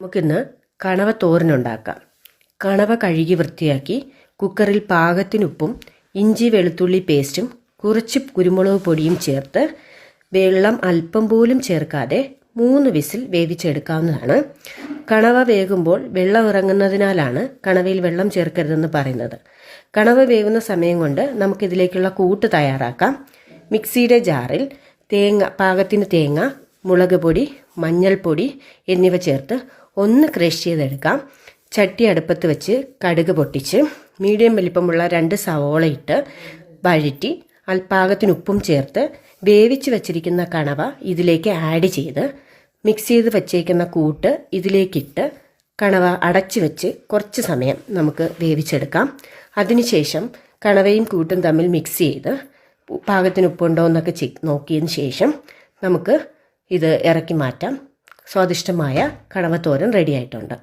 നമുക്കിന്ന് കണവ തോരനുണ്ടാക്കാം. കണവ കഴുകി വൃത്തിയാക്കി കുക്കറിൽ പാകത്തിനുപ്പും ഇഞ്ചി വെളുത്തുള്ളി പേസ്റ്റും കുറച്ച് കുരുമുളക് പൊടിയും ചേർത്ത് വെള്ളം അല്പം പോലും ചേർക്കാതെ മൂന്ന് വിസിൽ വേവിച്ചെടുക്കാവുന്നതാണ്. കണവ വേകുമ്പോൾ വെള്ളം ഇറങ്ങുന്നതിനാലാണ് കണവയിൽ വെള്ളം ചേർക്കരുതെന്ന് പറയുന്നത്. കണവ വേവുന്ന സമയം കൊണ്ട് നമുക്കിതിലേക്കുള്ള കൂട്ട് തയ്യാറാക്കാം. മിക്സിയുടെ ജാറിൽ തേങ്ങ പാകത്തിന് തേങ്ങ മുളക് പൊടി മഞ്ഞൾപ്പൊടി എന്നിവ ചേർത്ത് ഒന്ന് ക്രഷ് ചെയ്തെടുക്കാം. ചട്ടി അടുപ്പത്ത് വെച്ച് കടുക് പൊട്ടിച്ച് മീഡിയം വലിപ്പമുള്ള രണ്ട് സവോള ഇട്ട് വഴറ്റി അൽപ്പാകത്തിന് ഉപ്പും ചേർത്ത് വേവിച്ച് വച്ചിരിക്കുന്ന കണവ ഇതിലേക്ക് ആഡ് ചെയ്ത് മിക്സ് ചെയ്ത് വച്ചേക്കുന്ന കൂട്ട് ഇതിലേക്കിട്ട് കണവ അടച്ചു വെച്ച് കുറച്ച് സമയം നമുക്ക് വേവിച്ചെടുക്കാം. അതിനുശേഷം കണവയും കൂട്ടും തമ്മിൽ മിക്സ് ചെയ്ത് പാകത്തിന് ഉപ്പുണ്ടോ എന്നൊക്കെ ചെ നോക്കിയതിന് ശേഷം നമുക്ക് ഇത് ഇറക്കി മാറ്റാം. സ്വാദിഷ്ടമായ കണവത്തോരൻ റെഡി ആയിട്ടുണ്ട്.